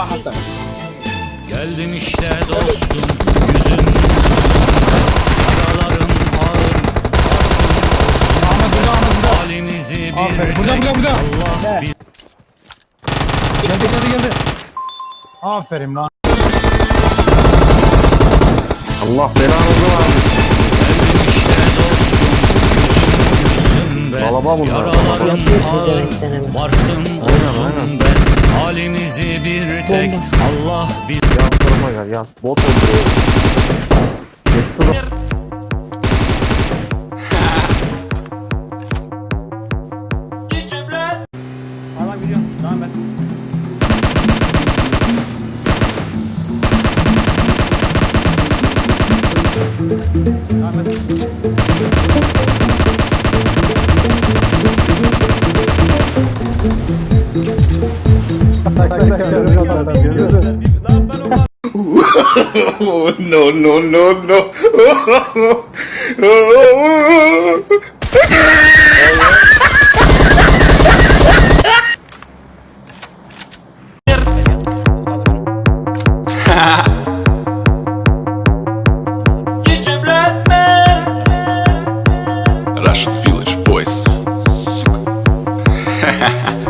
Mustafa Hasan. Geldim işte dostum yüzüm Yaralarım ağır Ahmet burada Ahmet burada. Halimizi bir Aferin. Burada, burada, burada. Allah bir Geldi geldi geldi. Aferin lan. Allah belanızı versin. Geldim işte dostum Balaba bunlar. Yapıyorsun ağır. Varsın olsun ben Halimizi bir tek Allah bir Yaz duruma gel yaz. Bot öldürüyor. Geçti Oh, no, no, no, no. Russian village boys.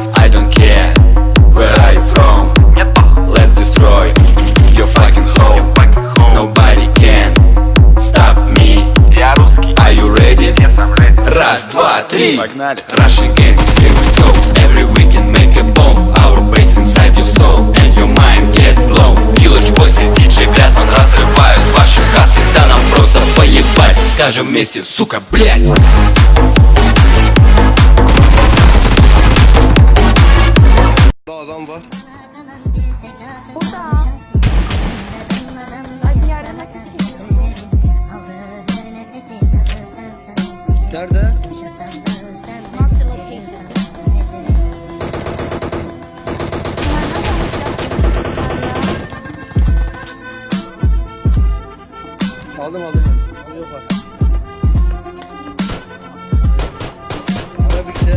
Раз, два, три. Russian gang, here we go. Every weekend make a bomb. Our bass inside your soul and your mind get blown. Village boys и диджей Братман разрывают ваши хаты. Да нам просто поебать. Скажем вместе, сука, блять. Nerede? Aldım aldım. Yok var. Arabik'te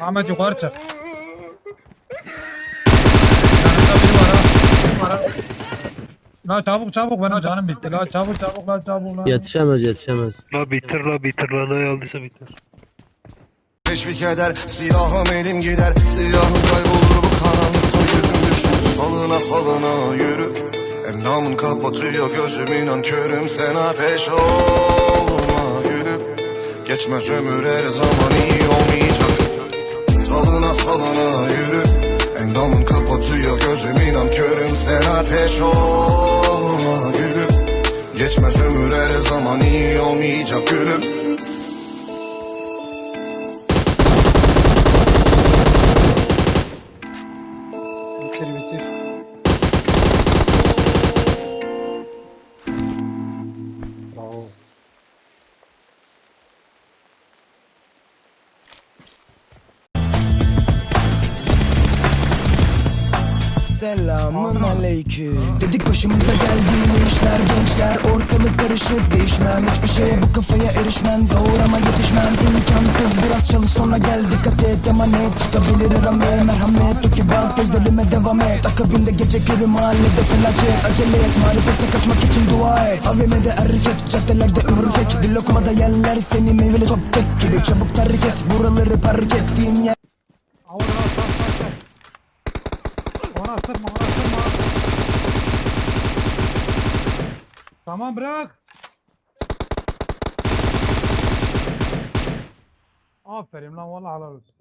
Ahmet yukarı çık. Yanında biri var ha. Var ha. La çabuk çabuk benim canım bitti. La çabuk çabuk la çabuk la. Yetişemez yetişemez. La bitir la bitir la ne aldıysa bitir. Teşvik eder silahım elim gider. Siyahım kaybolur bu karanlıkta yüzüm düştü Salına salına yürü. Endamın kapatıyor gözüm inan körüm. Sen ateş olma gülüm. Geçmez ömür her zaman iyi olmayacak. Salına salına yürü. Endamın kapatıyor gözüm inan körüm. Sen ateş olma Geçmez ömür her zaman iyi olmayacak gülüm Selamun aleyküm. Dedik başımıza geldiğini işler gençler Ortalık karışık değişmem. Hiçbir şeye bu kafaya erişmem Zor ama yetişmem. İmkansız Biraz çalış sonra gel dikkat et. Emanet Çıkabilir rame merhamet O ki bak gözlerime devam et. Akabinde gece körü mahallede felaket. Acele et marifete kaçmak için dua et. AVM'de erkek caddelerde ürkek. Bir lokmada yerler seni meyveli top tek gibi. Çabuk terk et buraları park ettiğim yer Ona sıkma ona sıkma. Tamam bırak. Aferin lan vallahi helal olsun.